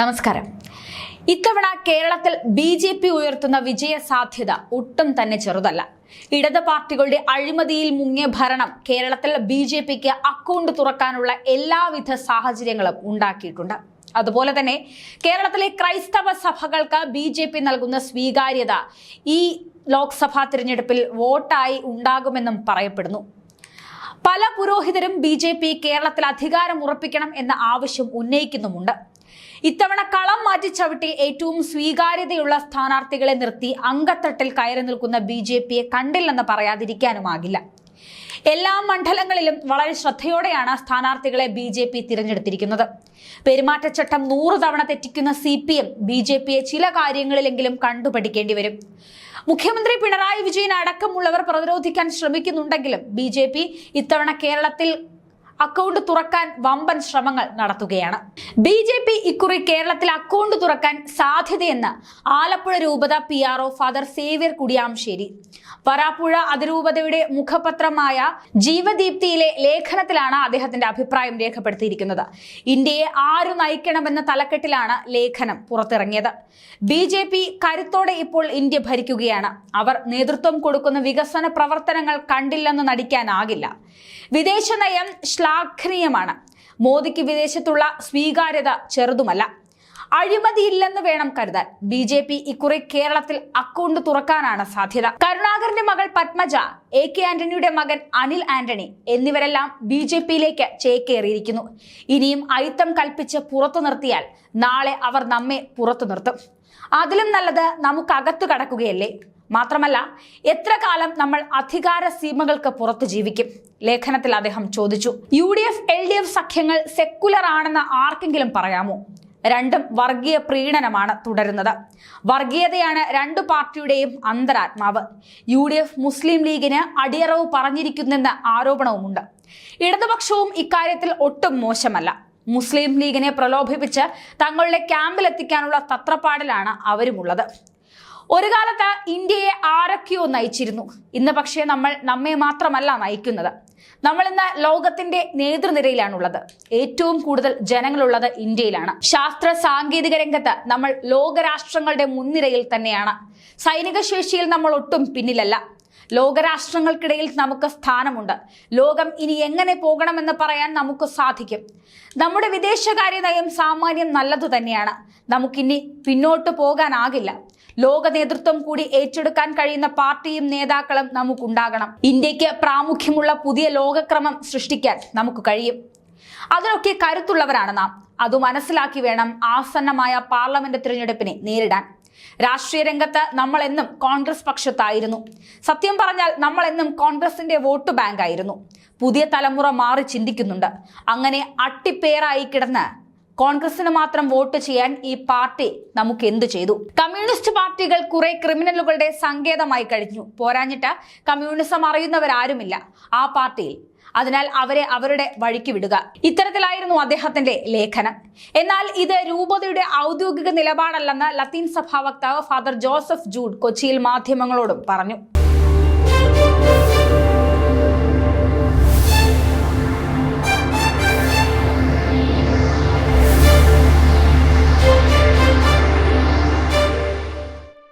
നമസ്കാരം. ഇത്തവണ കേരളത്തിൽ ബി ജെ പി ഉയർത്തുന്ന വിജയ സാധ്യത ഒട്ടും തന്നെ ചെറുതല്ല. ഇടത് പാർട്ടികളുടെ അഴിമതിയിൽ മുങ്ങിയ ഭരണം കേരളത്തിൽ ബി ജെ പിക്ക് അക്കൗണ്ട് തുറക്കാനുള്ള എല്ലാവിധ സാഹചര്യങ്ങളും ഉണ്ടാക്കിയിട്ടുണ്ട്. അതുപോലെ തന്നെ കേരളത്തിലെ ക്രൈസ്തവ സഭകൾക്ക് ബി ജെ പി നൽകുന്ന സ്വീകാര്യത ഈ ലോക്സഭാ തിരഞ്ഞെടുപ്പിൽ വോട്ടായി ഉണ്ടാകുമെന്നും പറയപ്പെടുന്നു. പല പുരോഹിതരും ബി ജെ പി കേരളത്തിൽ അധികാരം ഉറപ്പിക്കണം എന്ന ആവശ്യം ഉന്നയിക്കുന്നുമുണ്ട്. ഇത്തവണ കളം മാറ്റി ചവിട്ടി ഏറ്റവും സ്വീകാര്യതയുള്ള സ്ഥാനാർത്ഥികളെ നിർത്തി അങ്കത്തട്ടിൽ കയറി നിൽക്കുന്ന ബി ജെ പിയെ കണ്ടില്ലെന്ന് പറയാതിരിക്കാനുമാകില്ല. എല്ലാ മണ്ഡലങ്ങളിലും വളരെ ശ്രദ്ധയോടെയാണ് സ്ഥാനാർത്ഥികളെ ബി ജെ പി തിരഞ്ഞെടുത്തിരിക്കുന്നത്. പെരുമാറ്റച്ചട്ടം നൂറ് തവണ തെറ്റിക്കുന്ന C P M B J പിയെ ചില കാര്യങ്ങളിലെങ്കിലും കണ്ടുപഠിക്കേണ്ടി വരും. മുഖ്യമന്ത്രി പിണറായി വിജയൻ അടക്കമുള്ളവർ പ്രതിരോധിക്കാൻ ശ്രമിക്കുന്നുണ്ടെങ്കിലും ബി ജെ പി ഇത്തവണ കേരളത്തിൽ അക്കൗണ്ട് തുറക്കാൻ വമ്പൻ ശ്രമങ്ങൾ നടത്തുകയാണ്. ബി ജെ പി ഇക്കുറി കേരളത്തിൽ അക്കൗണ്ട് തുറക്കാൻ സാധ്യതയെന്ന് ആലപ്പുഴ രൂപത P R O father Xavier Kudiyamsseri. Varappuzha അതിരൂപതയുടെ മുഖപത്രമായ ജീവദീപ്തിയിലെ ലേഖനത്തിലാണ് അദ്ദേഹത്തിന്റെ അഭിപ്രായം രേഖപ്പെടുത്തിയിരിക്കുന്നത്. ഇന്ത്യയെ ആരു നയിക്കണമെന്ന തലക്കെട്ടിലാണ് ലേഖനം പുറത്തിറങ്ങിയത്. ബി ജെ പി കരുത്തോടെ ഇപ്പോൾ ഇന്ത്യ ഭരിക്കുകയാണ്. അവർ നേതൃത്വം കൊടുക്കുന്ന വികസന പ്രവർത്തനങ്ങൾ കണ്ടില്ലെന്ന് നടിക്കാനാകില്ല. വിദേശ നയം ശ്ലാഘനീയമാണ് മോദിക്ക് വിദേശത്തുള്ള സ്വീകാര്യത ചെറുതുമല്ല. അഴിമതിയില്ലെന്ന് വേണം കരുതാൻ. ബി ജെ പി ഇക്കുറി കേരളത്തിൽ അക്കൗണ്ട് തുറക്കാനാണ് സാധ്യത. കരുണാകരന്റെ മകൾ പത്മജ എ കെ ആന്റണിയുടെ മകൻ അനിൽ ആന്റണി എന്നിവരെല്ലാം ബി ജെ പിയിലേക്ക് ചേക്കേറിയിരിക്കുന്നു. ഇനിയും അയിത്തം കൽപ്പിച്ച് പുറത്തു നിർത്തിയാൽ നാളെ അവർ നമ്മെ പുറത്തു നിർത്തും. അതിലും നല്ലത് നമുക്ക് അകത്തു കടക്കുകയല്ലേ? മാത്രമല്ല എത്ര കാലം നമ്മൾ അധികാര സീമകൾക്ക് പുറത്ത് ജീവിക്കും? ലേഖനത്തിൽ അദ്ദേഹം ചോദിച്ചു U D F L D F സഖ്യങ്ങൾ secular ആണെന്ന് ആർക്കെങ്കിലും പറയാമോ? രണ്ടും വർഗീയ പ്രീണനമാണ് തുടരുന്നത്. വർഗീയതയാണ് രണ്ടു പാർട്ടിയുടെയും അന്തരാത്മാവ്. യു ഡി എഫ് മുസ്ലിം ലീഗിന് അടിയറവ് പറഞ്ഞിരിക്കുന്നെന്ന ആരോപണവുമുണ്ട്. ഇടതുപക്ഷവും ഇക്കാര്യത്തിൽ ഒട്ടും മോശമല്ല. മുസ്ലിം ലീഗിനെ പ്രലോഭിപ്പിച്ച് തങ്ങളുടെ ക്യാമ്പിലെത്തിക്കാനുള്ള തത്രപ്പാടിലാണ് അവരുമുള്ളത്. ഒരു കാലത്ത് ഇന്ത്യയെ ആരൊക്കെയോ നയിച്ചിരുന്നു. ഇന്ന് പക്ഷേ നമ്മൾ നമ്മെ മാത്രമല്ല നയിക്കുന്നത്. നമ്മൾ ഇന്ന് ലോകത്തിന്റെ നേതൃനിരയിലാണുള്ളത്. ഏറ്റവും കൂടുതൽ ജനങ്ങളുള്ളത് ഇന്ത്യയിലാണ്. ശാസ്ത്ര സാങ്കേതിക രംഗത്ത് നമ്മൾ ലോകരാഷ്ട്രങ്ങളുടെ മുൻനിരയിൽ തന്നെയാണ്. സൈനിക ശേഷിയിൽ നമ്മൾ ഒട്ടും പിന്നിലല്ല. ലോകരാഷ്ട്രങ്ങൾക്കിടയിൽ നമുക്ക് സ്ഥാനമുണ്ട്. ലോകം ഇനി എങ്ങനെ പോകണമെന്ന് പറയാൻ നമുക്ക് സാധിക്കും. നമ്മുടെ വിദേശകാര്യ നയം സാമാന്യം നല്ലതു തന്നെയാണ്. നമുക്കിനി പിന്നോട്ട് പോകാനാകില്ല. ലോക നേതൃത്വം കൂടി ഏറ്റെടുക്കാൻ കഴിയുന്ന പാർട്ടിയും നേതാക്കളും നമുക്കുണ്ടാകണം. ഇന്ത്യയ്ക്ക് പ്രാമുഖ്യമുള്ള പുതിയ ലോകക്രമം സൃഷ്ടിക്കാൻ നമുക്ക് കഴിയും. അതിനൊക്കെ കരുത്തുള്ളവരാണ് നാം. അത് മനസ്സിലാക്കി വേണം ആസന്നമായ പാർലമെന്റ് തിരഞ്ഞെടുപ്പിനെ നേരിടാൻ. രാഷ്ട്രീയ രംഗത്ത് നമ്മൾ എന്നും കോൺഗ്രസ് പക്ഷത്തായിരുന്നു. സത്യം പറഞ്ഞാൽ നമ്മൾ എന്നും കോൺഗ്രസിന്റെ വോട്ട് ബാങ്ക് ആയിരുന്നു പുതിയ തലമുറ മാറി ചിന്തിക്കുന്നുണ്ട്. അങ്ങനെ അട്ടിപ്പേറായി കിടന്ന് കോൺഗ്രസിന് മാത്രം വോട്ട് ചെയ്യാൻ ഈ പാർട്ടി നമുക്ക് എന്തു ചെയ്തു? കമ്മ്യൂണിസ്റ്റ് പാർട്ടികൾ കുറെ ക്രിമിനലുകളുടെ സങ്കേതമായി കഴിഞ്ഞു. പോരാഞ്ഞിട്ട് കമ്മ്യൂണിസം അറിയുന്നവരാരുമില്ല ആ പാർട്ടിയിൽ. അതിനാൽ അവരെ അവരുടെ വഴിക്ക് വിടുക. ഇത്തരത്തിലായിരുന്നു അദ്ദേഹത്തിന്റെ ലേഖനം. എന്നാൽ ഇത് രൂപതയുടെ ഔദ്യോഗിക നിലപാടല്ലെന്ന് ലത്തീൻ സഭാ വക്താവ് ഫാദർ ജോസഫ് ജൂഡ് കൊച്ചിയിൽ മാധ്യമങ്ങളോടും പറഞ്ഞു.